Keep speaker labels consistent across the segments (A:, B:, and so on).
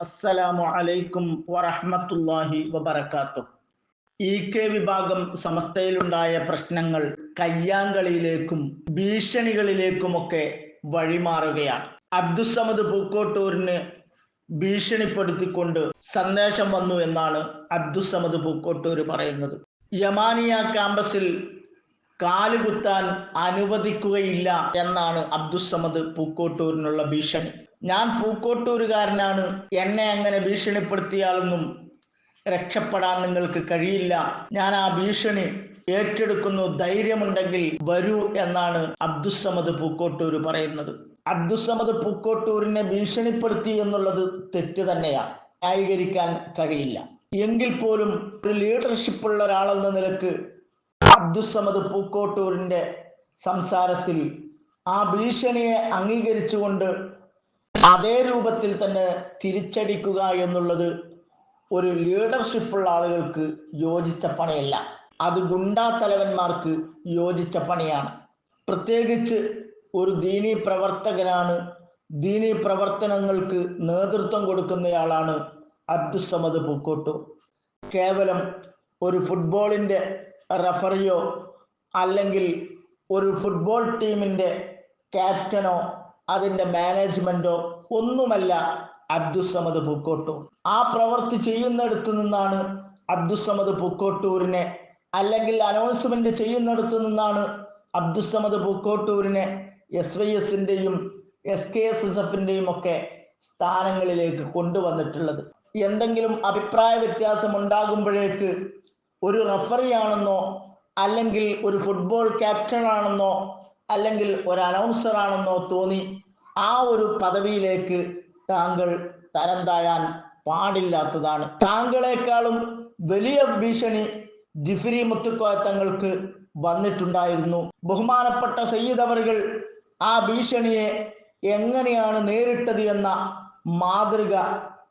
A: അസ്സലാമു അലൈക്കും വറഹ്മത്തുള്ളാഹി വബറകാതുഹു ഇ കെ വിഭാഗം സമസ്തയിലുണ്ടായ പ്രശ്നങ്ങൾ കയ്യാങ്കളിയിലേക്കും ഭീഷണികളിലേക്കുമൊക്കെ വഴിമാറുകയാണ്. അബ്ദുസമദ് പൂക്കോട്ടൂരിന് ഭീഷണിപ്പെടുത്തിക്കൊണ്ട് സന്ദേശം വന്നു എന്നാണ് അബ്ദുസമദ് പൂക്കോട്ടൂർ പറയുന്നത്. യമാനിയ ക്യാമ്പസിൽ കാലുകുത്താൻ അനുവദിക്കുകയില്ല എന്നാണ് അബ്ദുസമദ് പൂക്കോട്ടൂരിനുള്ള ഭീഷണി. ഞാൻ പൂക്കോട്ടൂരുകാരനാണ്. എന്നെ അങ്ങനെ ഭീഷണിപ്പെടുത്തിയാലൊന്നും രക്ഷപ്പെടാൻ നിങ്ങൾക്ക് കഴിയില്ല. ഞാൻ ആ ഭീഷണി ഏറ്റെടുക്കുന്നു. ധൈര്യമുണ്ടെങ്കിൽ വരൂ എന്നാണ് അബ്ദുസമദ് പൂക്കോട്ടൂർ പറയുന്നത്. അബ്ദുസമദ് പൂക്കോട്ടൂരിനെ ഭീഷണിപ്പെടുത്തി എന്നുള്ളത് തെറ്റ് തന്നെയാണ് ന്യായീകരിക്കാൻ കഴിയില്ല. എങ്കിൽ പോലും ഒരു ലീഡർഷിപ്പ് ഉള്ള ഒരാളെന്ന നിലയ്ക്ക് അബ്ദുസമദ് പൂക്കോട്ടൂരിന്റെ സംസാരത്തിൽ ആ ഭീഷണിയെ അംഗീകരിച്ചുകൊണ്ട് അതേ രൂപത്തിൽ തന്നെ തിരിച്ചടിക്കുക എന്നുള്ളത് ഒരു ലീഡർഷിപ്പുള്ള ആളുകൾക്ക് യോജിച്ച പണിയല്ല. അത് ഗുണ്ടാ തലവന്മാർക്ക് യോജിച്ച പണിയാണ്. പ്രത്യേകിച്ച് ഒരു ദീനീ പ്രവർത്തകനാണ് ദീനീ പ്രവർത്തനങ്ങൾക്ക് നേതൃത്വം കൊടുക്കുന്നയാളാണ് അബ്ദുസമദ് പൂക്കോട്ടു. കേവലം ഒരു ഫുട്ബോളിന്റെ റഫറിയോ അല്ലെങ്കിൽ ഒരു ഫുട്ബോൾ ടീമിന്റെ ക്യാപ്റ്റനോ അതിന്റെ മാനേജ്മെന്റോ ഒന്നുമല്ല അബ്ദുസമദ് പൂക്കോട്ടൂർ. ആ പ്രവൃത്തി ചെയ്യുന്നിടത്ത് നിന്നാണ് അബ്ദുസമദ് പൂക്കോട്ടൂരിനെ അല്ലെങ്കിൽ അനൗൺസ്മെന്റ് ചെയ്യുന്നിടത്ത് നിന്നാണ് അബ്ദുസമദ് പൂക്കോട്ടൂരിനെ എസ് വൈ എസിന്റെയും എസ് കെ എസ് എസ് എഫിന്റെയും ഒക്കെ സ്ഥാനങ്ങളിലേക്ക് കൊണ്ടുവന്നിട്ടുള്ളത്. എന്തെങ്കിലും അഭിപ്രായ വ്യത്യാസം ഉണ്ടാകുമ്പോഴേക്ക് ഒരു റഫറിയാണെന്നോ അല്ലെങ്കിൽ ഒരു ഫുട്ബോൾ ക്യാപ്റ്റൻ ആണെന്നോ അല്ലെങ്കിൽ ഒരു അനൗൺസർ ആണെന്നോ തോന്നി ആ ഒരു പദവിയിലേക്ക് താങ്കൾ തരം താഴാൻ പാടില്ലാത്തതാണ്. താങ്കളെക്കാളും വലിയ ഭീഷണി ജിഫിരി മുത്തുക്കോയ തങ്ങൾക്ക് വന്നിട്ടുണ്ടായിരുന്നു. ബഹുമാനപ്പെട്ട സയ്യിദ് ആ ഭീഷണിയെ എങ്ങനെയാണ് നേരിട്ടത് എന്ന മാതൃക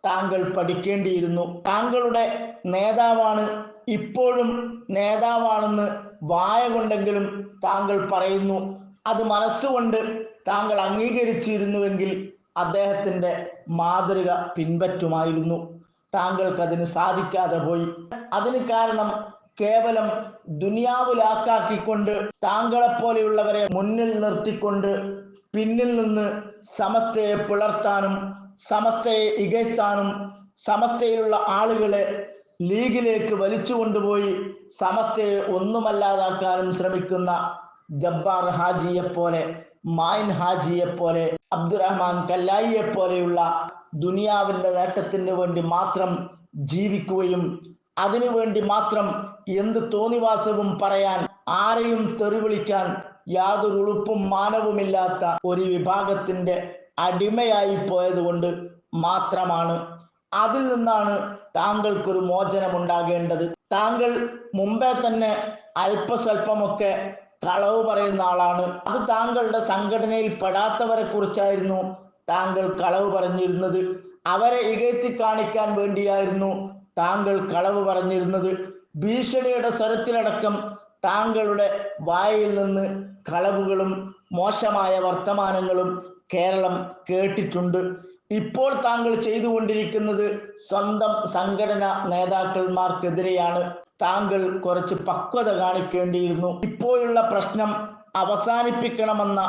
A: താങ്കൾ പഠിക്കേണ്ടിയിരുന്നു. താങ്കളുടെ നേതാവാണ് ഇപ്പോഴും നേതാവാണെന്ന് വായ കൊണ്ടെങ്കിലും താങ്കൾ പറയുന്നു. അത് മനസ്സുകൊണ്ട് താങ്കൾ അംഗീകരിച്ചിരുന്നുവെങ്കിൽ അദ്ദേഹത്തിന്റെ മാതൃക പിൻപറ്റുമായിരുന്നു. താങ്കൾക്ക് അതിന് സാധിക്കാതെ പോയി. അതിന് കാരണം കേവലം ദുനിയാവിലാക്കാക്കിക്കൊണ്ട് താങ്കളെപ്പോലെയുള്ളവരെ മുന്നിൽ നിർത്തിക്കൊണ്ട് പിന്നിൽ നിന്ന് സമസ്തയെ പിളർത്താനും സമസ്തയെ ഇകഴ്ത്താനും സമസ്തയിലുള്ള ആളുകളെ ലീഗിലേക്ക് വലിച്ചു കൊണ്ടുപോയി സമസ്തയെ ഒന്നുമല്ലാതാക്കാനും ശ്രമിക്കുന്ന ജബ്ബാർ ഹാജിയെ പോലെ മായിൻ ഹാജിയെ പോലെ അബ്ദുറഹ്മാൻ കല്ലായിയെ പോലെയുള്ള ദുനിയാവിന്റെ നേട്ടത്തിന് വേണ്ടി മാത്രം ജീവിക്കുകയും അതിനുവേണ്ടി മാത്രം എന്ത് തോന്നിവാസവും പറയാൻ ആരെയും തെറിവിളിക്കാൻ യാതൊരു ഉളുപ്പും മാനവുമില്ലാത്ത ഒരു വിഭാഗത്തിന്റെ അടിമയായി പോയതുകൊണ്ട് മാത്രമാണ് അതിൽ നിന്നാണ് താങ്കൾക്കൊരു മോചനം ഉണ്ടാകേണ്ടത് താങ്കൾ മുമ്പേ തന്നെ അല്പസ്വല്പമൊക്കെ കളവ് പറയുന്ന ആളാണ്. അത് താങ്കളുടെ സംഘടനയിൽ പെടാത്തവരെ കുറിച്ചായിരുന്നു താങ്കൾ കളവ് പറഞ്ഞിരുന്നത്. അവരെ ഇകഴ്ത്തി കാണിക്കാൻ വേണ്ടിയായിരുന്നു താങ്കൾ കളവ് പറഞ്ഞിരുന്നത്. ഭീഷണിയുടെ സ്വരത്തിലടക്കം താങ്കളുടെ വായിൽ നിന്ന് കളവുകളും മോശമായ വർത്തമാനങ്ങളും കേരളം കേട്ടിട്ടുണ്ട്. ഇപ്പോൾ താങ്കൾ ചെയ്തുകൊണ്ടിരിക്കുന്നത് സ്വന്തം സംഘടന നേതാക്കന്മാർക്കെതിരെയാണ്. താങ്കൾ കുറച്ച് പക്വത കാണിക്കേണ്ടിയിരുന്നു. ഇപ്പോഴുള്ള പ്രശ്നം അവസാനിപ്പിക്കണമെന്ന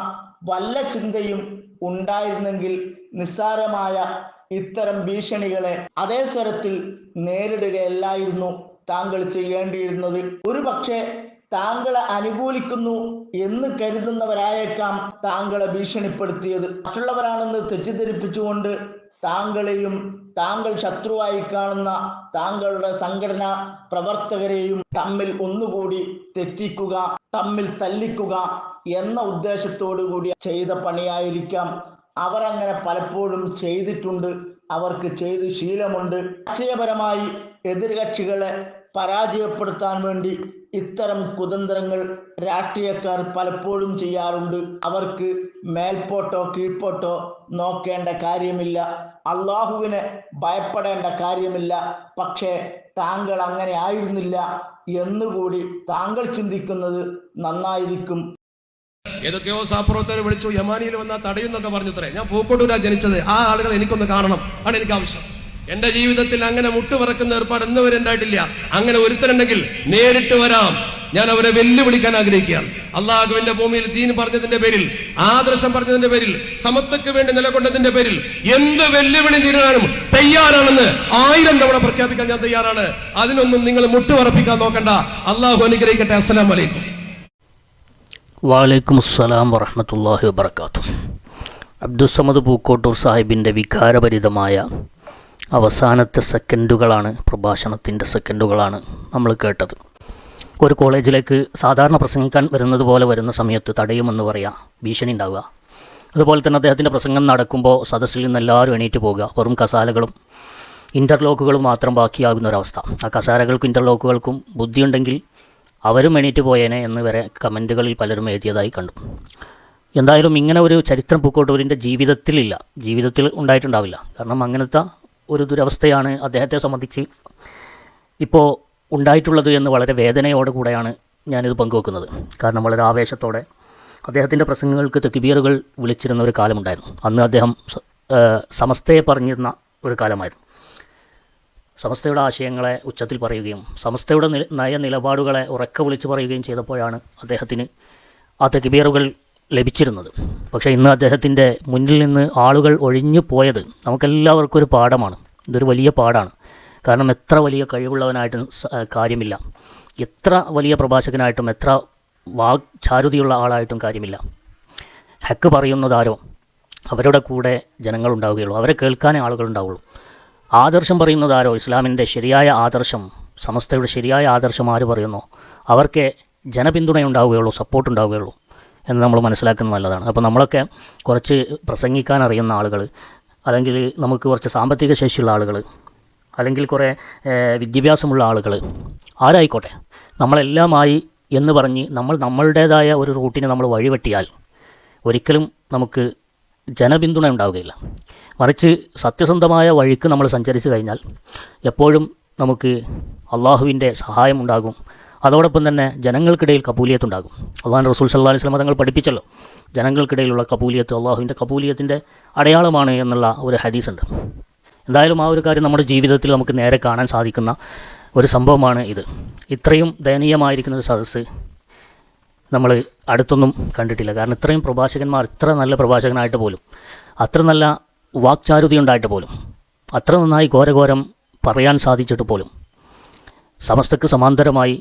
A: വല്ല ചിന്തയും ഉണ്ടായിരുന്നെങ്കിൽ നിസ്സാരമായ ഇത്തരം ഭീഷണികളെ അതേ സ്വരത്തിൽ നേരിടുകയല്ലായിരുന്നു താങ്കൾ ചെയ്യേണ്ടിയിരുന്നത്. ഒരു പക്ഷേ താങ്കളെ അനുകൂലിക്കുന്നു എന്ന് കരുതുന്നവരായേക്കാം താങ്കളെ ഭീഷണിപ്പെടുത്തിയത്. മറ്റുള്ളവരാണെന്ന് തെറ്റിദ്ധരിപ്പിച്ചുകൊണ്ട് താങ്കളെയും താങ്കൾ ശത്രുവായി കാണുന്ന താങ്കളുടെ സംഘടനാ പ്രവർത്തകരെയും തമ്മിൽ ഒന്നുകൂടി തെറ്റിക്കുക തമ്മിൽ തല്ലിക്കുക എന്ന ഉദ്ദേശത്തോടു കൂടി ചെയ്ത പണിയായിരിക്കാം. അവർ അങ്ങനെ പലപ്പോഴും ചെയ്തിട്ടുണ്ട്. അവർക്ക് ചെയ്ത് ശീലമുണ്ട്. രാഷ്ട്രീയപരമായി എതിർകക്ഷികളെ പരാജയപ്പെടുത്താൻ വേണ്ടി ഇത്തരം കുതന്ത്രങ്ങൾ രാഷ്ട്രീയക്കാർ പലപ്പോഴും ചെയ്യാറുണ്ട്. അവർക്ക് മേൽപോട്ടോ കീഴ്പോട്ടോ നോക്കേണ്ട കാര്യമില്ല. അള്ളാഹുവിനെ ഭയപ്പെടേണ്ട കാര്യമില്ല. പക്ഷേ താങ്കൾ അങ്ങനെ ആയിരുന്നില്ല എന്നുകൂടി താങ്കൾ ചിന്തിക്കുന്നത് നന്നായിരിക്കും.
B: ഏതൊക്കെയോ സാപ്രവർത്തകരെ വിളിച്ചു യമാനിയിൽ വന്ന തടയുന്നൊക്കെ പറഞ്ഞു തരേ ഞാൻ പൂക്കോട്ടൂരാ ജനിച്ചത്. ആ ആളുകൾ എനിക്കൊന്ന് കാണണം. ആണ് എനിക്ക് ആവശ്യം. എന്റെ ജീവിതത്തിൽ അങ്ങനെ മുട്ടുപറക്കുന്ന ഏർപ്പാട് ഇന്ന് ഉണ്ടായിട്ടില്ല. അങ്ങനെ ഒരുത്തരുണ്ടെങ്കിൽ നേരിട്ട് വരാം. ഞാൻ അവരെ വെല്ലുവിളിക്കാൻ ആഗ്രഹിക്കുകയാണ്. അള്ളാഹുവിന്റെ ഭൂമിയിൽ ദീൻ പറഞ്ഞതിന്റെ പേരിൽ ആദർശം പറഞ്ഞതിന്റെ പേരിൽ സമത്വക്ക് വേണ്ടി നിലകൊണ്ടതിന്റെ പേരിൽ എന്ത് വെല്ലുവിളി നേരിടാനും തയ്യാറാണെന്ന് ആയിരം തവണ പ്രഖ്യാപിക്കാൻ ഞാൻ തയ്യാറാണ്. അതിനൊന്നും നിങ്ങൾ മുട്ടുപറപ്പിക്കാൻ നോക്കണ്ട. അള്ളാഹു അനുഗ്രഹിക്കട്ടെ. അസ്സലാം വലൈക്കും
C: വാലൈക്കും അസ്സലാം വറഹമത്തല്ലാഹി വബർക്കാത്തു അബ്ദുസമദ് പൂക്കോട്ടൂർ സാഹിബിന്റെ വികാരഭരിതമായ അവസാനത്തെ സെക്കൻഡുകളാണ് പ്രഭാഷണത്തിന്റെ സെക്കൻഡുകളാണ് നമ്മൾ കേട്ടത്. ഒരു കോളേജിലേക്ക് സാധാരണ പ്രസംഗിക്കാൻ വരുന്നത് പോലെ വരുന്ന സമയത്ത് തടയുമെന്ന് പറയാം ഭീഷണി ഉണ്ടാവുക. അതുപോലെ തന്നെ അദ്ദേഹത്തിന്റെ പ്രസംഗം നടക്കുമ്പോൾ സദസ്സിൽ നിന്ന് എല്ലാവരും എണീറ്റ് പോകുക വെറും കസാലകളും ഇന്റർലോക്കുകളും മാത്രം ബാക്കിയാകുന്ന ഒരവസ്ഥ. ആ കസാരകൾക്കും ഇന്റർലോക്കുകൾക്കും ബുദ്ധിയുണ്ടെങ്കിൽ അവരും എണീറ്റ് പോയേനെ എന്ന് വരെ കമന്റുകളിൽ പലരും എഴുതിയതായി കണ്ടു. എന്തായാലും ഇങ്ങനെ ഒരു ചരിത്രം പൂക്കോട്ടൂരിന്റെ ജീവിതത്തിലില്ല. ജീവിതത്തിൽ ഉണ്ടായിട്ടുണ്ടാവില്ല. കാരണം അങ്ങനത്തെ ഒരു ദുരവസ്ഥയാണ് അദ്ദേഹത്തെ സംബന്ധിച്ച് ഇപ്പോൾ ഉണ്ടായിട്ടുള്ളത് എന്ന് വളരെ വേദനയോടെ കൂടെയാണ് ഞാനിത് പങ്കുവെക്കുന്നത്. കാരണം വളരെ ആവേശത്തോടെ അദ്ദേഹത്തിന്റെ പ്രസംഗങ്ങൾക്ക് തെക്കിബീറുകൾ വിളിച്ചിരുന്ന ഒരു കാലമുണ്ടായിരുന്നു. അന്ന് അദ്ദേഹം സമസ്തയെ പറഞ്ഞിരുന്ന ഒരു കാലമായിരുന്നു. സമസ്തയുടെ ആശയങ്ങളെ ഉച്ചത്തിൽ പറയുകയും സമസ്തയുടെ നില നയ നിലപാടുകളെ ഉറക്കെ വിളിച്ചു പറയുകയും ചെയ്തപ്പോഴാണ് അദ്ദേഹത്തിന് ആ തെക്കിബീറുകൾ ലഭിച്ചിരുന്നത്. പക്ഷേ ഇന്ന് അദ്ദേഹത്തിന്റെ മുന്നിൽ നിന്ന് ആളുകൾ ഒഴിഞ്ഞു പോയത് നമുക്കെല്ലാവർക്കും ഒരു പാഠമാണ്. ഇതൊരു വലിയ പാഠമാണ് കാരണം എത്ര വലിയ കഴിവുള്ളവനായിട്ടും കാര്യമില്ല. എത്ര വലിയ പ്രഭാഷകനായിട്ടും എത്ര വാക്ചാരുതിയുള്ള ആളായിട്ടും കാര്യമില്ല. ഹക്ക് പറയുന്നതാരോ? അവരുടെ കൂടെ ജനങ്ങൾ ഉണ്ടാവുകയുള്ളൂ. അവരെ കേൾക്കാനേ ആളുകളുണ്ടാവുള്ളൂ ആദർശം പറയുന്നതാരോ? ഇസ്ലാമിന്റെ ശരിയായ ആദർശം സമസ്തയുടെ ശരിയായ ആദർശം ആര് പറയുന്നോ? അവർക്ക് ജനപിന്തുണയുണ്ടാവുകയുള്ളൂ സപ്പോർട്ട് ഉണ്ടാവുകയുള്ളൂ. എന്ന് നമ്മൾ മനസ്സിലാക്കുന്നത് നല്ലതാണ്. അപ്പോൾ നമ്മളൊക്കെ കുറച്ച് പ്രസംഗിക്കാൻ അറിയുന്ന ആളുകൾ അല്ലെങ്കിൽ നമുക്ക് കുറച്ച് സാമ്പത്തിക ശേഷിയുള്ള ആളുകൾ അല്ലെങ്കിൽ കുറേ വിദ്യാഭ്യാസമുള്ള ആളുകൾ ആരായിക്കോട്ടെ നമ്മളെല്ലാമായി എന്ന് പറഞ്ഞ് നമ്മൾ നമ്മളുടേതായ ഒരു റൂട്ടിനെ നമ്മൾ വഴിവെട്ടിയാൽ ഒരിക്കലും നമുക്ക് ജനപിന്തുണ ഉണ്ടാവുകയില്ല. മറിച്ച് സത്യസന്ധമായ വഴിക്ക് നമ്മൾ സഞ്ചരിച്ചു കഴിഞ്ഞാൽ എപ്പോഴും നമുക്ക് അള്ളാഹുവിന്റെ സഹായം ഉണ്ടാകും അതോടൊപ്പം തന്നെ ജനങ്ങൾക്കിടയിൽ കബൂലിയത്തുണ്ടാകും. അള്ളാഹു റസൂൽ സല്ലാ അലൈഹി തങ്ങൾ പഠിപ്പിച്ചല്ലോ ജനങ്ങൾക്കിടയിലുള്ള കബൂലിയത്ത് അള്ളാഹുവിന്റെ കബൂലിയത്തിന്റെ അടയാളമാണ് എന്നുള്ള ഒരു ഹദീസ് ഉണ്ട് എന്തായാലും ആ ഒരു കാര്യം നമ്മുടെ ജീവിതത്തിൽ നമുക്ക് നേരെ കാണാൻ സാധിക്കുന്ന ഒരു സംഭവമാണ് ഇത്. ഇത്രയും ദയനീയമായിരിക്കുന്ന ഒരു സദസ്സ് നമ്മൾ അടുത്തൊന്നും കണ്ടിട്ടില്ല. കാരണം ഇത്രയും പ്രഭാഷകന്മാർ ഇത്ര നല്ല പ്രഭാഷകനായിട്ട് പോലും അത്ര നല്ല വാക്ചാരുതി ഉണ്ടായിട്ട് പോലും അത്ര നന്നായി ഘോരഘോരം പറയാൻ സാധിച്ചിട്ട് പോലും സമസ്തക്ക് സമാന്തരമായി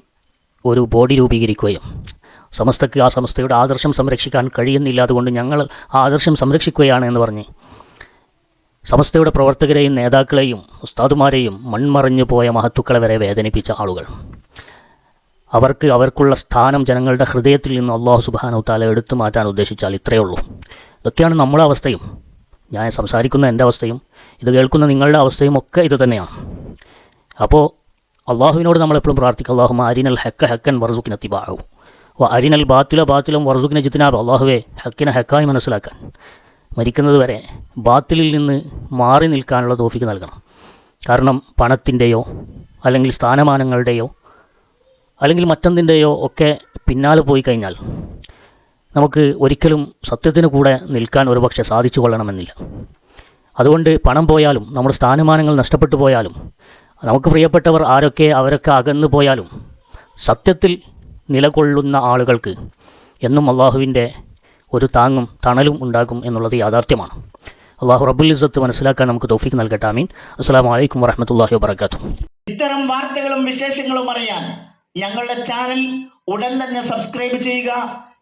C: ഒരു ബോഡി രൂപീകരിക്കുകയും സമസ്തയ്ക്ക് ആ സമസ്തയുടെ ആദർശം സംരക്ഷിക്കാൻ കഴിയുന്നില്ല. അതുകൊണ്ട് ഞങ്ങൾ ആ ആദർശം സംരക്ഷിക്കുകയാണ് എന്ന് പറഞ്ഞ് സമസ്തയുടെ പ്രവർത്തകരെയും നേതാക്കളെയും ഉസ്താദുമാരെയും മൺമറഞ്ഞു പോയ മഹത്തുക്കളെ വരെ വേദനിപ്പിച്ച ആളുകൾ. അവർക്ക് അവർക്കുള്ള സ്ഥാനം ജനങ്ങളുടെ ഹൃദയത്തിൽ നിന്ന് അള്ളാഹു സുബാനു താല എടുത്തു മാറ്റാൻ ഉദ്ദേശിച്ചാൽ ഇത്രയേ ഉള്ളൂ. ഇതൊക്കെയാണ് നമ്മുടെ അവസ്ഥയും. ഞാൻ സംസാരിക്കുന്ന എന്റെ അവസ്ഥയും ഇത് കേൾക്കുന്ന നിങ്ങളുടെ അവസ്ഥയും ഒക്കെ ഇത് തന്നെയാണ്. അപ്പോൾ അള്ളാഹുവിനോട് നമ്മളെപ്പോഴും പ്രാർത്ഥിക്കുക അള്ളാഹു അരിനൽ ഹെക്ക ഹെക്കൻ വർസുഖിന് തിബാഹു വ അരിനൽ ബാത്തില ബാത്തിലും വർസുക്കിനെ ജിത്തിനാബ് അള്ളാഹുവെ ഹക്കിനെ ഹെക്കായി മനസ്സിലാക്കാൻ. മരിക്കുന്നത് വരെ ബാത്തിലിൽ നിന്ന് മാറി നിൽക്കാനുള്ള തോഫിക്ക് നൽകണം. കാരണം പണത്തിന്റെയോ അല്ലെങ്കിൽ സ്ഥാനമാനങ്ങളുടെയോ അല്ലെങ്കിൽ മറ്റെന്തിന്റെയോ ഒക്കെ പിന്നാലെ പോയി കഴിഞ്ഞാൽ നമുക്ക് ഒരിക്കലും സത്യത്തിന് കൂടെ നിൽക്കാൻ ഒരുപക്ഷെ സാധിച്ചു കൊള്ളണമെന്നില്ല. അതുകൊണ്ട് പണം പോയാലും നമ്മുടെ സ്ഥാനമാനങ്ങൾ നഷ്ടപ്പെട്ടു പോയാലും നമുക്ക് പ്രിയപ്പെട്ടവർ ആരൊക്കെ അവരൊക്കെ അകന്നു പോയാലും സത്യത്തിൽ നിലകൊള്ളുന്ന ആളുകൾക്ക് എന്നും അള്ളാഹുവിന്റെ ഒരു താങ്ങും തണലും ഉണ്ടാകും എന്നുള്ളത് യാഥാർത്ഥ്യമാണ്. അള്ളാഹു റബ്ബുൽ ഇസ്സത്ത് മനസ്സിലാക്കാൻ നമുക്ക് തോഫിക്ക് നൽകട്ടെ ആമീൻ. അസ്സാം വലൈക്കും വറഹമത്തല്ലാഹി വാബർക്കാത്തു
A: ഇത്തരം വാർത്തകളും വിശേഷങ്ങളും അറിയാൻ ഞങ്ങളുടെ ചാനൽ ഉടൻ തന്നെ സബ്സ്ക്രൈബ് ചെയ്യുക.